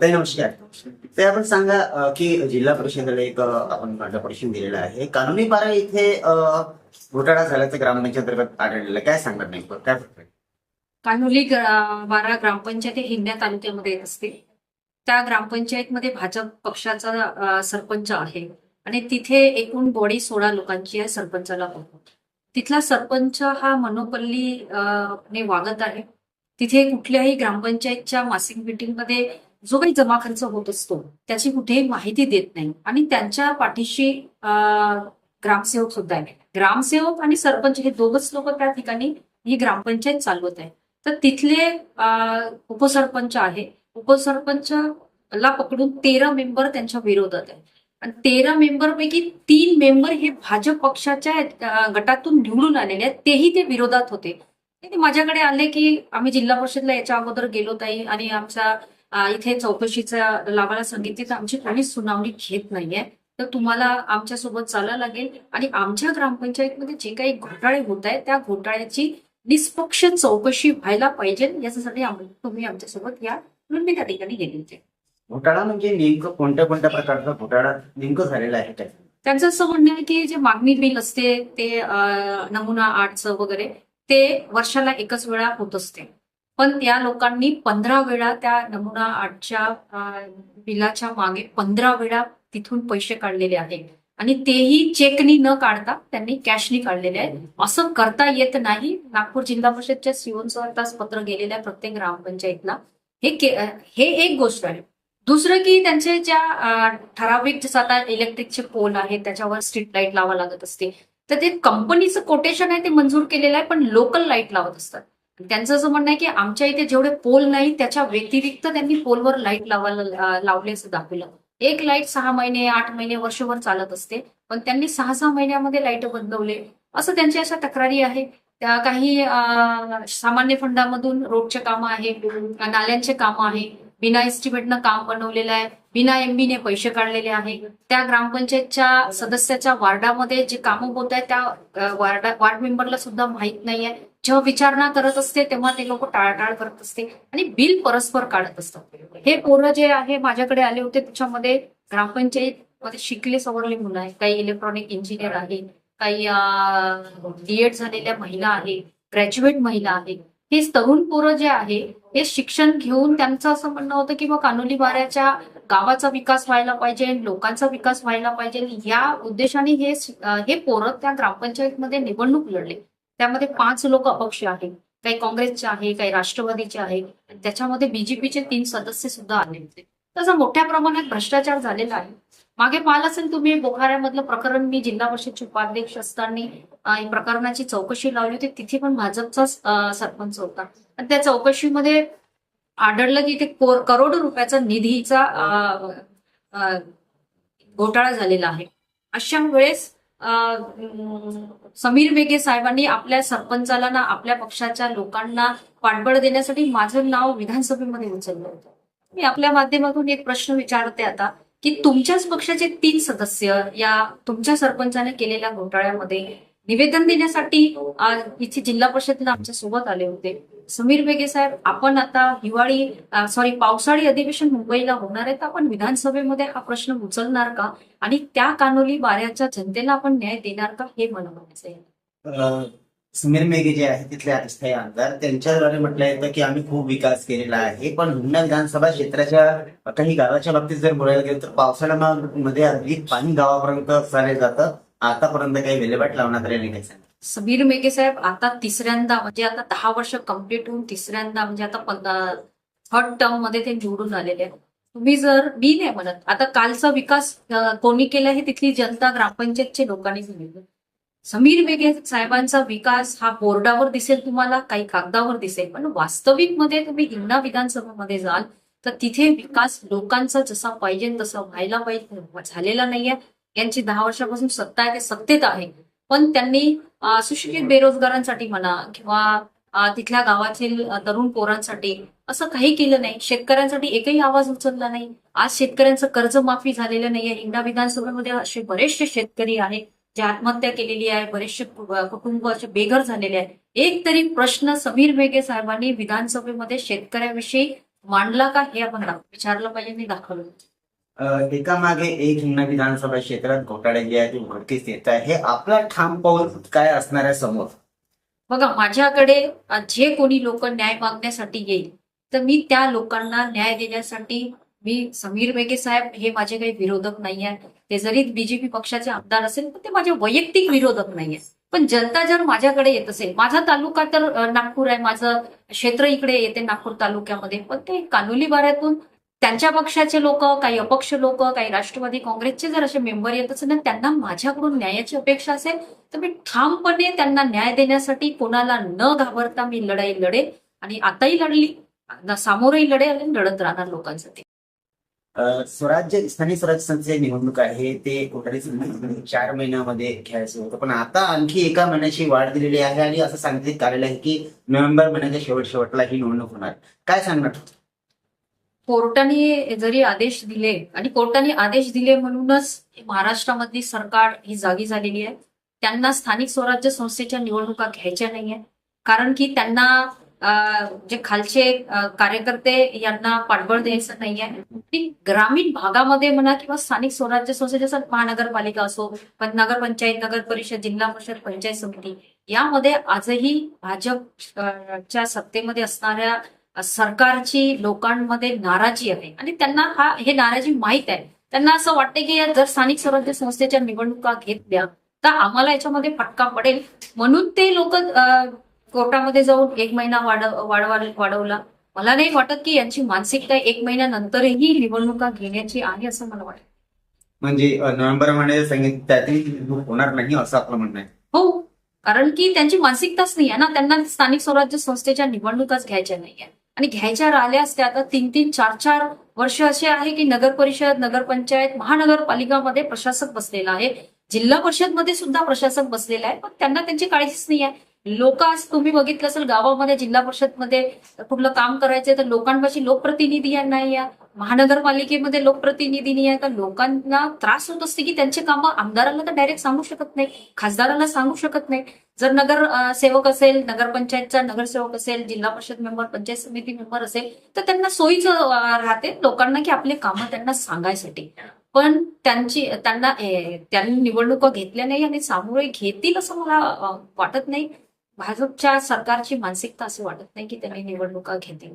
ताई नमस्कार. ते आपण सांगा की जिल्हा परिषदेला एक आपण परिषद दिलेला आहे. कानुनी पारा इथे घोटाळा झाल्याचं ग्रामपंचायत आढळलेलं. काय सांगणार नाही काय फरक कान्होली बारा ग्रामपंचायत हे हिंगण्या तालुक्यामध्ये असते. त्या ग्रामपंचायतमध्ये भाजप पक्षाचा सरपंच आहे. आणि तिथे एकूण बॉडी सोळा लोकांची आहे सरपंचाला तिथला सरपंच हा मनोपल्ली ने वागत आहे. तिथे कुठल्याही ग्रामपंचायतच्या मासिक मिटिंगमध्ये जो काही जमा खर्च होत असतो त्याची कुठेही माहिती देत नाही. आणि त्यांच्या पाठीशी ग्रामसेवक सुद्धा आहे. ग्रामसेवक आणि सरपंच हे दोघच लोक त्या ठिकाणी ही ग्रामपंचायत चालवत आहे. तर तिथले उपसरपंच आहे. उपसरपंच ला पकडून तेरा मेंबर त्यांच्या विरोधात आहे आणि तेरा मेंबर पैकी तीन मेंबर हे भाजप पक्षाच्या गटातून निवडून आलेले आहेत. तेही ते विरोधात होते. ते माझ्याकडे आले की आम्ही जिल्हा परिषदला याच्या अगोदर गेलो ताई आणि आमचा इथे चौकशीचा लावायला सांगितली तर आमची कोणीच सुनावणी घेत नाहीये. तर तुम्हाला आमच्यासोबत चालायला लागेल. आणि आमच्या ग्रामपंचायतमध्ये जे काही घोटाळे होत आहेत त्या घोटाळ्याची निष्पक्ष चौकशी व्हायला पाहिजे. याच्यासाठी तुम्ही आमच्यासोबत या. म्हणून मी त्या ठिकाणी गेले होते. घोटाळा म्हणजे नेमकं कोणत्या कोणत्या प्रकारचा घोटाळा नेमकं झालेला आहे त्यांचं? असं म्हणणं आहे की जे मागणी बिल असते ते नमुना आठचं वगैरे ते वर्षाला एकच वेळा होत असते. पण त्या लोकांनी पंधरा वेळा त्या नमुना आठच्या बिलाच्या मागे पंधरा वेळा तिथून पैसे काढलेले आहेत. आणि तेही चेकनी न काढता त्यांनी कॅशनी काढलेले आहेत. असं करता येत नाही. नागपूर जिल्हा परिषदच्या सीओचं पत्र गेलेलं आहे प्रत्येक ग्रामपंचायतला. हे के- हे एक गोष्ट आहे. दुसरं की त्यांचे ज्या ठराविक जसं आता इलेक्ट्रिकचे पोल आहेत त्याच्यावर स्ट्रीट लाइट लावा लागत असते. तर ते कंपनीचं कोटेशन आहे ते मंजूर केलेलं आहे पण लोकल लाइट लावत असतात. त्यांचं असं म्हणणं आहे की आमच्या इथे जेवढे पोल नाही त्याच्या व्यतिरिक्त त्यांनी पोलवर लाइट लावायला लावले असं दाखवलं. एक लाइट सहा महिने आठ महिने वर्षभर चालत असते पण त्यांनी सहा सहा महिन्यामध्ये लाइट बदलवले असं त्यांच्या अशा तक्रारी आहे. त्या काही सामान्य फंडामधून रोडचे काम आहे नाल्यांचे कामं आहे. बिना एस्टिमेटनं काम बनवलेलं आहे. बिना एमबीने पैसे काढलेले आहे. त्या ग्रामपंचायतच्या सदस्याच्या वार्डामध्ये जे कामं होत आहेत त्या वार्डा वार्ड मेंबरला सुद्धा माहीत नाहीये. जेव्हा विचारणा करत असते तेव्हा ते लोक टाळटाळ करत असते आणि बिल परस्पर काढत असतात. हे पोरं जे आहे माझ्याकडे आले होते त्याच्यामध्ये ग्रामपंचायत मध्ये शिकले सवरले मुलं आहेत. काही इलेक्ट्रॉनिक इंजिनियर आहे काही डीएड झालेल्या महिला आहे ग्रॅज्युएट महिला आहे हे तरुण पोरं जे आहे हे शिक्षण घेऊन त्यांचं असं म्हणणं होतं की मग कानोली बाऱ्याच्या गावाचा विकास व्हायला पाहिजे लोकांचा विकास व्हायला पाहिजे. या उद्देशाने हे हे पोरं त्या ग्रामपंचायतमध्ये निवडणूक लढले. त्यामध्ये पाच लोक अपक्ष आहे काही काँग्रेसचे आहे काही राष्ट्रवादीचे आहे. त्याच्यामध्ये बीजेपीचे तीन सदस्य सुद्धा आले होते तसा मोठ्या प्रमाणात भ्रष्टाचार झालेला आहे. मागे पाहिलं असेल तुम्ही बोखाऱ्यामधलं प्रकरण मी जिल्हा परिषदचे उपाध्यक्ष असताना प्रकरणाची चौकशी लावली होती. तिथे पण भाजपचाच सरपंच होता. आणि त्या चौकशीमध्ये आढळलं की ते को- करोडो रुपयाचा निधीचा घोटाळा झालेला आहे. अशा वेळेस समीर बेगे साहेबांनी आपल्या सरपंचाला ना आपल्या पक्षाच्या लोकांना पाठबळ देण्यासाठी माझं नाव विधानसभेमध्ये उचललं होतं. मी आपल्या माध्यमातून एक प्रश्न विचारते आता की तुमच्याच पक्षाचे तीन सदस्य या तुमच्या सरपंचाने केलेल्या घोटाळ्यामध्ये निवेदन देण्यासाठी आज इथे जिल्हा परिषदेला आमच्यासोबत आले होते. समीर बेगे साहेब आपण आता हिवाळी सॉरी पावसाळी अधिवेशन मुंबईला होणार आहे तर आपण विधानसभेमध्ये हा प्रश्न उचलणार का? आणि त्या कानोली वाऱ्याच्या जनतेला आपण न्याय देणार का हे मला म्हणायचं आहे. सुमीर मेघे जे आहे तिथले अस्थायी आमदार त्यांच्याद्वारे म्हटलं येतं की आम्ही खूप विकास केलेला आहे पण हुंडा विधानसभा क्षेत्राच्या काही गावाच्या बाबतीत जर बोलायला गेलं तर पावसाळ्यामध्ये अगदी पाणी गावापर्यंत सारे जातं. आतापर्यंत काही विल्हेवाट लावण्यात आलेली नाही समीर मेघे साहेब आता तिसऱ्यांदा म्हणजे आता दहा वर्ष कंप्लीट होऊन तिसऱ्यांदा म्हणजे आता थर्ड टर्ममध्ये ते निवडून आलेले आहेत. तुम्ही जर मी नाही म्हणत आता कालचा विकास कोणी केला हे तिथली जनता ग्रामपंचायतच्या लोकांनी सांगितलं. समीर मेघे साहेबांचा विकास हा बोर्डावर दिसेल तुम्हाला काही कागदावर दिसेल पण वास्तविकमध्ये तुम्ही हिंगणा विधानसभेमध्ये जाल तर तिथे विकास लोकांचा जसा पाहिजे तसा व्हायला पाहिजे झालेला नाहीये. यांची दहा वर्षापासून सत्ता आहे ते सत्तेत आहे. पण त्यांनी सुशिक्षित बेरोजगारांसाठी म्हणा किंवा तिथल्या गावातील तरुण पोरांसाठी असं काही केलं नाही. शेतकऱ्यांसाठी एकही आवाज उचलला नाही. आज शेतकऱ्यांचं कर्जमाफी झालेलं नाहीये. हिंगणा विधानसभेमध्ये असे बरेचसे शेतकरी आहेत जे आत्महत्या केलेली आहे. बरेचसे कुटुंब असे बेघर झालेले आहे एक तरी प्रश्न समीर मेघे साहेबांनी विधानसभेमध्ये शेतकऱ्याविषयी मांडला का हे आपण विचारलं पाहिजे आणि दाखवलं. एकामागे एक हिंगणा विधानसभा क्षेत्रात घोटाळे जे आहेत ते उघडकीस येत आहे. हे आपला ठाम पाऊल काय असणार आहे समोर? बघा माझ्याकडे जे कोणी लोक न्याय मागण्यासाठी येईल तर मी त्या लोकांना न्याय देण्यासाठी मी समीर बेगे साहेब हे माझे काही विरोधक नाही आहेत. ते जरी बीजेपी पक्षाचे आमदार असेल तर ते माझे वैयक्तिक विरोधक नाही आहेत. पण जनता जर माझ्याकडे येत असेल माझा तालुका तर नागपूर आहे माझं क्षेत्र इकडे येते नागपूर तालुक्यामध्ये पण ते कानोली बाऱ्यातून त्यांच्या पक्षाचे लोक काही अपक्ष लोक काही राष्ट्रवादी काँग्रेसचे जर असे मेंबर येत असेल ना त्यांना माझ्याकडून न्यायाची अपेक्षा असेल तर मी ठामपणे त्यांना न्याय देण्यासाठी कोणाला न घाबरता मी लढाई लढेल आणि आताही लढली सामोरही लढेल आणि लढत राहणार लोकांसाठी. स्वराज्य स्थानिक स्वराज्य संस्थेची निवडणूक आहे ते कोठारी चार महिन्यामध्ये घ्यायचं होतं. पण आता आणखी एका महिन्याची वाढ दिलेली आहे आणि असं सांगितलं आलेलं आहे की नोव्हेंबर महिन्याच्या शेवट शेवटला ही निवडणूक होणार. काय सांगणार? कोर्टाने जरी आदेश दिले आणि कोर्टाने आदेश दिले म्हणूनच महाराष्ट्रामधली सरकार ही जागी झालेली आहे. त्यांना स्थानिक स्वराज्य संस्थेच्या निवडणुका घ्यायच्या नाहीये. कारण की त्यांना जे खालचे कार्यकर्ते यांना पाठबळ द्यायचं नाहीये. ग्रामीण भागामध्ये म्हणा किंवा स्थानिक स्वराज्य संस्था जसं महानगरपालिका असो पण नगरपंचायत नगर परिषद जिल्हा परिषद पंचायत समिती यामध्ये आजही भाजपच्या सत्तेमध्ये असणाऱ्या सरकारची लोकांमध्ये नाराजी आहे. आणि त्यांना हा हे नाराजी माहीत आहे. त्यांना असं वाटतं की जर स्थानिक स्वराज्य संस्थेच्या निवडणुका घेतल्या तर आम्हाला याच्यामध्ये फटका पडेल. म्हणून ते लोक कोर्टामध्ये जाऊन एक महिना वाढ वाढवा वाढवला. मला नाही वाटत की यांची मानसिकता एक महिन्यानंतरही निवडणुका घेण्याची आहे असं मला वाटतं. म्हणजे नोव्हेंबर महिन्यात सांगितलं त्यातही निवडणूक होणार नाही असं आपलं म्हणणं आहे. हो. कारण की त्यांची मानसिकताच नाही आहे ना. त्यांना स्थानिक स्वराज्य संस्थेच्या निवडणुकाच घ्यायच्या नाहीये आणि घ्यायच्या राहिल्या असत्या आता तीन तीन चार चार वर्ष असे आहे की नगर परिषद नगरपंचायत महानगरपालिकामध्ये प्रशासक बसलेला आहे. जिल्हा परिषदमध्ये सुद्धा प्रशासक बसलेला आहे पण त्यांना त्यांची काळजीच नाही आहे. लोक आज तुम्ही बघितलं असेल गावामध्ये जिल्हा परिषदमध्ये कुठलं काम करायचंय तर लोकांपाशी लोकप्रतिनिधी नाही आहे महानगरपालिकेमध्ये लोकप्रतिनिधींनी आहे तर लोकांना त्रास होत असते की त्यांचे कामं आमदाराला तर डायरेक्ट सांगू शकत नाही खासदाराला सांगू शकत नाही. जर नगर सेवक असेल नगरपंचायतचा नगरसेवक असेल जिल्हा परिषद मेंबर पंचायत समिती मेंबर असेल तर त्यांना सोयीचं राहते लोकांना की आपले कामं त्यांना सांगायसाठी. पण त्यांची त्यांना त्यांनी निवडणुका घेतल्या नाही आणि सामोरे घेतील असं मला वाटत नाही. भाजपच्या सरकारची मानसिकता असं वाटत नाही की त्यांनी निवडणुका घेतील.